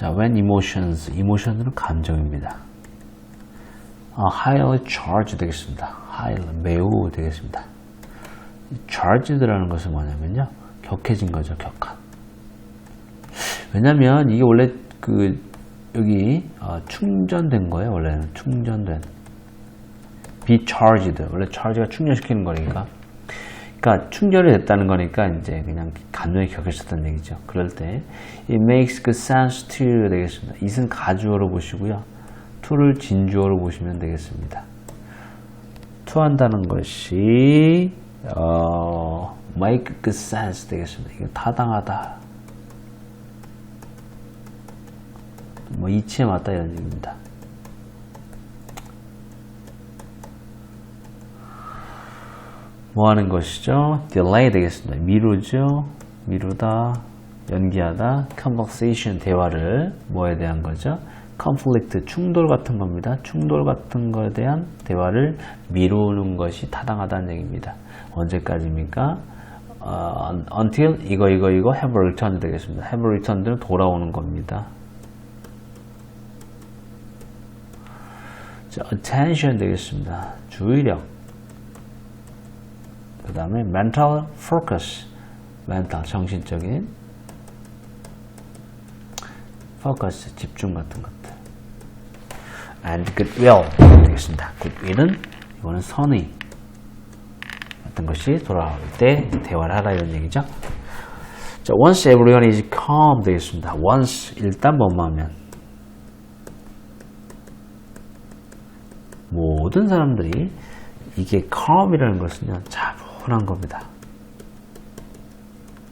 자, when emotions, emotion은 감정입니다. 아, highly charged 되겠습니다. highly, 매우 되겠습니다. charged라는 것은 뭐냐면요. 격해진 거죠, 격한. 왜냐면 이게 원래 그, 여기, 어, 충전된 거예요, 원래는. 충전된. be charged. 원래 charge가 충전시키는 거니까. 그러니까 충전이 됐다는 거니까 이제 그냥 감정이 격해졌다는 얘기죠. 그럴 때 it makes good sense to you 되겠습니다. it은 가주어로 보시고요. to를 진주어로 보시면 되겠습니다. to 한다는 것이 어, make good sense 되겠습니다. 이거 타당하다. 뭐 이치에 맞다 이런 얘기입니다. 뭐 하는 것이죠? delay 되겠습니다. 미루죠. 미루다, 연기하다, conversation 대화를 뭐에 대한 거죠? conflict 충돌 같은 겁니다. 충돌 같은 거에 대한 대화를 미루는 것이 타당하다는 얘기입니다. 언제까지입니까? 어, until 이거 이거 이거 have returned 되겠습니다. have returned는 돌아오는 겁니다. 자, attention 되겠습니다. 주의력. 그 다음에 mental focus, mental 정신적인 focus 집중 같은 것들. and goodwill 되겠습니다. goodwill은 이거는 선의 같은 것이 돌아올 때 대화를 하라 이런 얘기죠. 자, once everyone is calm 되겠습니다. once 일단 뭐뭐하면 모든 사람들이 이게 calm이라는 것은요 차분한 겁니다.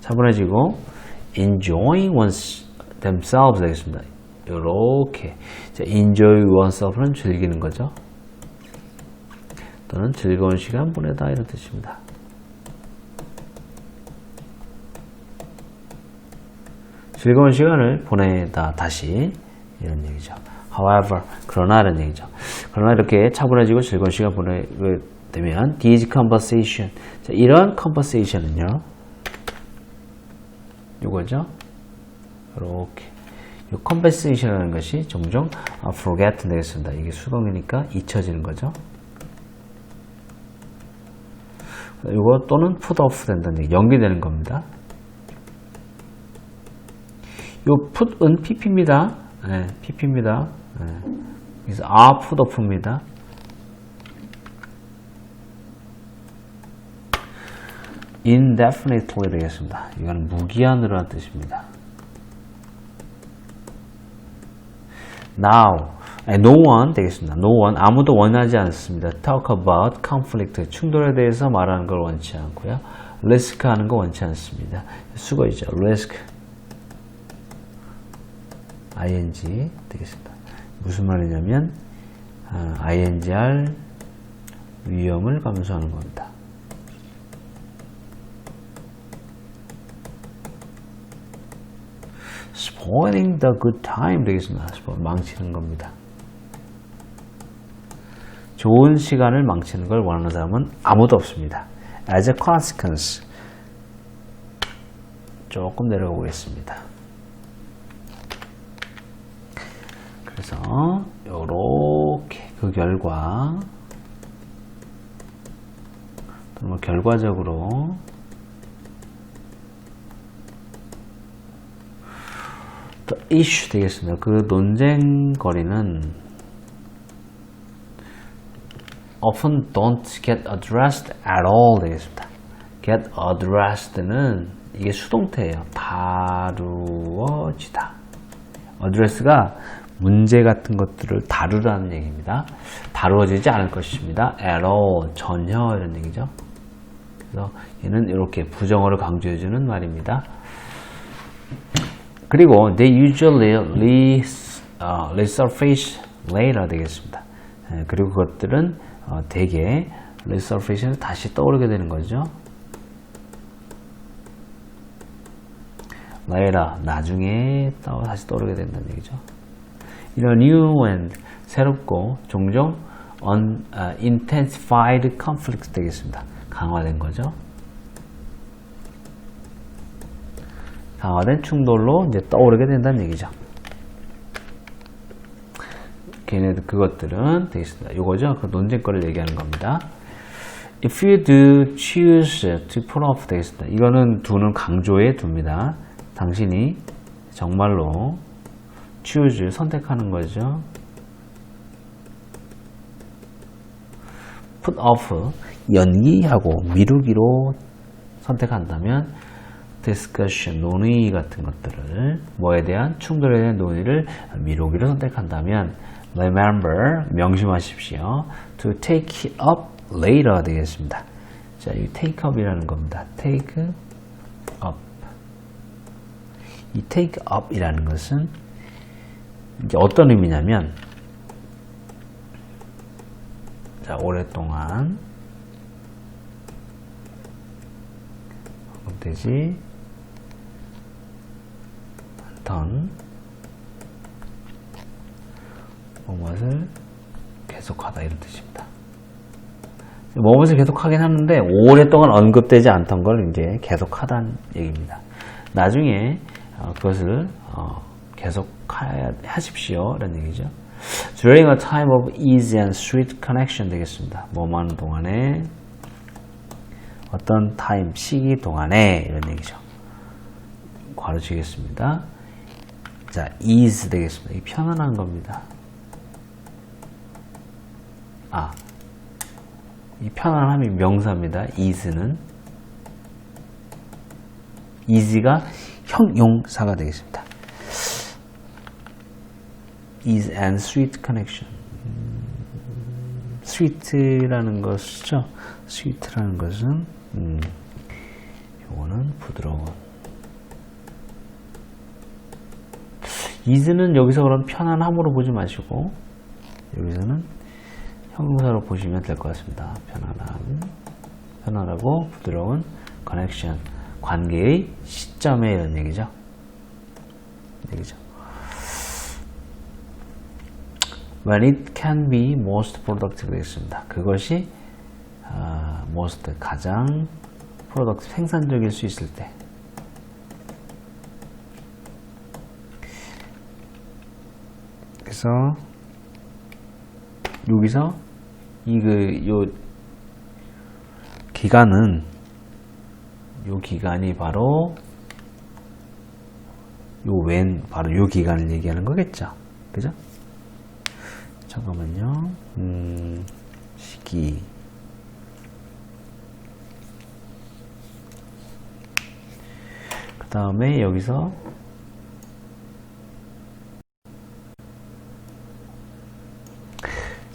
차분해지고 enjoying one's themselves 되겠습니다. 이렇게 enjoy oneself는 즐기는 거죠. 또는 즐거운 시간 보내다 이런 뜻입니다. 즐거운 시간을 보내다 다시 이런 얘기죠. However, 그러나 이런 얘기죠. 그러나 이렇게 차분해지고 즐거운 시간 보내게 되면 these conversation, 자, 이런 conversation은요. 요거죠. 이렇게 이 conversation이라는 것이 종종 아, forget 되겠습니다. 이게 수동이니까 잊혀지는 거죠. 이거 또는 put off 된다는 얘기, 연기되는 겁니다. 요 put은 pp입니다. 네, pp입니다. 네. 그래서 are put off입니다. Indefinitely 되겠습니다. 이건 무기한으로라는 뜻입니다. now, no one 되겠습니다. no one, 아무도 원하지 않습니다. talk about conflict, 충돌에 대해서 말하는 걸 원치 않고요. risk 하는 거 원치 않습니다. 수거이죠. risk, ing 되겠습니다. 무슨 말이냐면 아, ingr 위험을 감수하는 겁니다. Spoiling the good time 되겠습니다. 망치는 겁니다. 좋은 시간을 망치는 걸 원하는 사람은 아무도 없습니다. As a consequence 조금 내려가 보겠습니다. 그래서 이렇게 그 결과 뭐 결과적으로 issue 되겠습니다. 그 논쟁거리는 often don't get addressed at all 되겠습니다. get addressed는 이게 수동태예요. 다루어지다. address가 문제 같은 것들을 다루라는 얘기입니다. 다루어지지 않을 것입니다. at all, 전혀 이런 얘기죠. 그래서 얘는 이렇게 부정어를 강조해주는 말입니다. 그리고 they usually res, uh, resurface later 되겠습니다. 예, 그리고 그것들은 어, 대개 resurface에서 다시 떠오르게 되는 거죠. later 나중에 또 다시 떠오르게 된다는 얘기죠. 이런 new and 새롭고 종종 un, uh, intensified conflict 되겠습니다. 강화된 거죠. 강화된 충돌로 이제 떠오르게 된다는 얘기죠. 걔네들 그것들은 되겠습니다. 요거죠. 그 논쟁거리를 얘기하는 겁니다. If you do choose to put off 되겠습니다. 이거는 두는 강조에 둡니다. 당신이 정말로 choose 선택하는 거죠. put off 연기하고 미루기로 선택한다면 discussion 논의 같은 것들을 뭐에 대한 충돌에 대한 논의를 미루기로 선택한다면 remember 명심하십시오 to take up later 되겠습니다. 자, 이 take up이라는 겁니다. take up 이 take up이라는 것은 이제 어떤 의미냐면 자, 오랫동안 되지 않던 무엇을 계속하다 이런 뜻입니다. 무엇을 계속하긴 하는데 오랫동안 언급되지 않던 걸 이제 계속하다는 얘기입니다. 나중에 어, 그것을 어, 계속 하십시오 라는 얘기죠. During a time of ease and sweet connection 되겠습니다. 뭐만 동안에 어떤 타임, 시기 동안에 이런 얘기죠. 가르치겠습니다. 자, ease 되겠습니다. 이 편안한 겁니다. 아, 이 편안함이 명사입니다. ease는 easy가 형용사가 되겠습니다. ease and sweet connection. 음, sweet라는 것이죠. sweet라는 것은 음, 요거는 부드러운. Easy는 여기서 그럼 편안함으로 보지 마시고 여기서는 형용사로 보시면 될 것 같습니다. 편안함, 편안하고 부드러운 커넥션, 관계의 시점에 이런 얘기죠. 얘기죠. When it can be most productive 되겠습니다. 그것이 아, most 가장 프로덕트 생산적일 수 있을 때. 그래서 여기서 이그요 기간은 요 기간이 바로 요 웬 바로 요 기간을 얘기하는 거겠죠. 그죠? 잠깐만요. 음, 시기. 그 다음에 여기서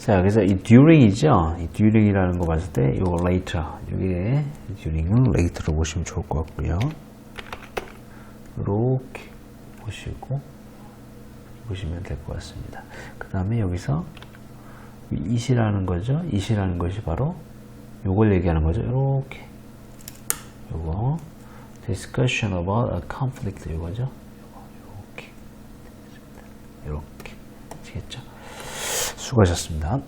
자, 그래서 이 during이죠. 이 during이라는 거 봤을 때, 요거 later. 여기에 during은 later로 보시면 좋을 것 같고요. 이렇게 보시고, 보시면 될 것 같습니다. 그 다음에 여기서 이시라는 거죠. 이시라는 것이 바로 요걸 얘기하는 거죠. 이렇게. 요거. discussion about a conflict 이거죠. 이렇게. 이렇게. 아시겠죠? 수고하셨습니다.